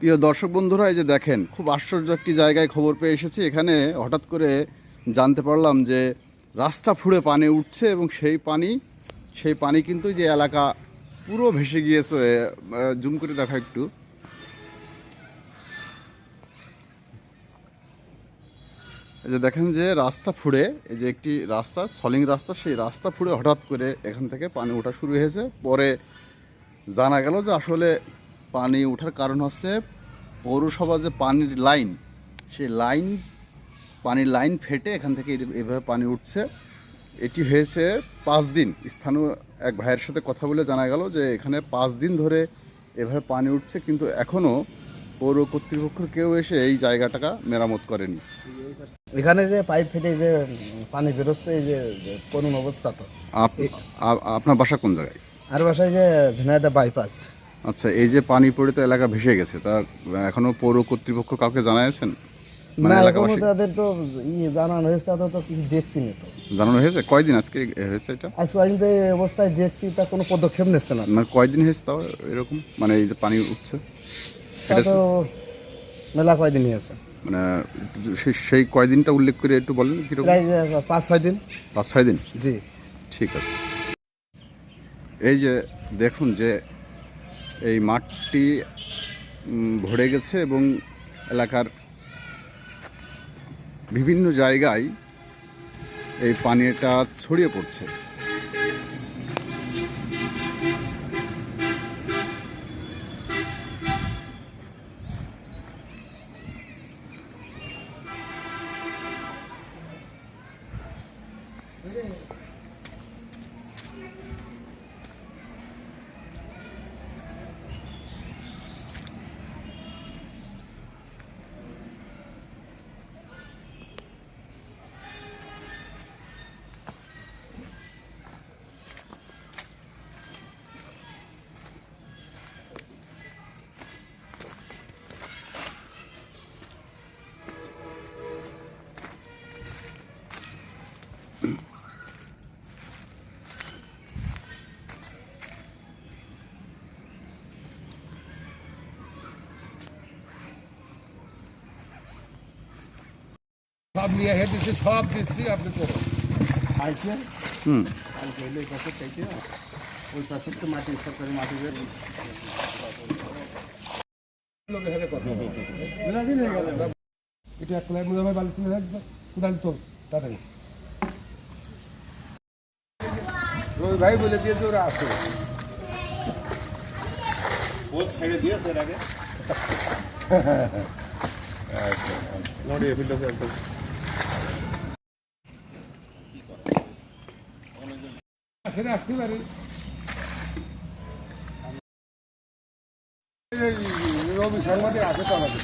প্রিয় দর্শক বন্ধুরা, এই যে দেখেন, খুব আশ্চর্য একটি জায়গায় খবর পেয়ে এসেছি। এখানে হঠাৎ করে জানতে পারলাম যে রাস্তা ফুঁড়ে পানি উঠছে এবং সেই পানি সেই পানি কিন্তু যে এলাকা পুরো ভেসে গিয়েছে। জুম করে দেখা একটু। এই যে দেখেন যে রাস্তা ফুঁড়ে, এই যে একটি রাস্তা, সলিং রাস্তা, সেই রাস্তা ফুঁড়ে হঠাৎ করে এখান থেকে পানি ওঠা শুরু হয়েছে। পরে জানা গেল যে আসলে পানি ওঠার কারণ হচ্ছে পৌরসভা যে পানির লাইন সেই লাইন পানির লাইন ফেটে এখান থেকে এভাবে পানি উঠছে। এটি হয়েছে পাঁচ দিন। স্থানীয় এক ভাইয়ের সাথে কথা বলে জানা গেল যে এখানে পাঁচ দিন ধরে এভাবে পানি উঠছে কিন্তু এখনও পৌর কর্তৃপক্ষ কেউ এসে এই জায়গাটাকে মেরামত করেনি। এখানে যে পাইপ ফেটে যে পানি বেরোচ্ছে এই যে করুণ অবস্থা তো। আপ- আপনার বাসা কোন জায়গায়? আর বাসায় যে ঝিনাইদা বাইপাস আচ্ছা এই যে পানি পড়ে তো এলাকা ভেসে গেছে তা এখনও পৌর কর্তৃপক্ষ কাউকে জানাইছেন মানে না এখনও তাদের তো ইয়ে জানানো হয়েছে তাদের তো কিছু দেখছি না তো। জানানো হয়েছে? কয়দিন আজকে হয়েছে এটা? আজ কয়েকদিন এই অবস্থায় দেখছি তা কোনো পদক্ষেপ নিচ্ছে না। মানে কয়দিন হয়েছে তাও এরকম? মানে এই যে পানি উঠছে? এটা তো মেলা কয়দিন হয়েছে মানে সেই- সেই কয়দিনটা উল্লেখ করে একটু বলেন কীরকম? প্রায় পাঁচ ছয় দিন। পাঁচ ছয় দিন? জি। ঠিক আছে। এই যে দেখুন যে এই মাঠটি ভরে গেছে এবং এলাকার বিভিন্ন জায়গায় এই পানিটা ছড়িয়ে পড়ছে। সব নিয়ে হেঁটে দিচ্ছি সব দিচ্ছি আপনি করুন আইসে হুম কালকে এলো এই পাশে চাইতে ওই পাশে তো মাটি সরকারি মাটি বের লোকের সাথে কথা বলবো। বিরাটই নেই গেলে। এটা এক লাইন মধ্যে বালি তুলে রাখবে কোদাল তোল তাড়াতাড়ি ওই ভাই বলে দিয়েছে ওরা আসে সেটা আসতে পারে রবি শর্মাদের আছে তো আমাদের।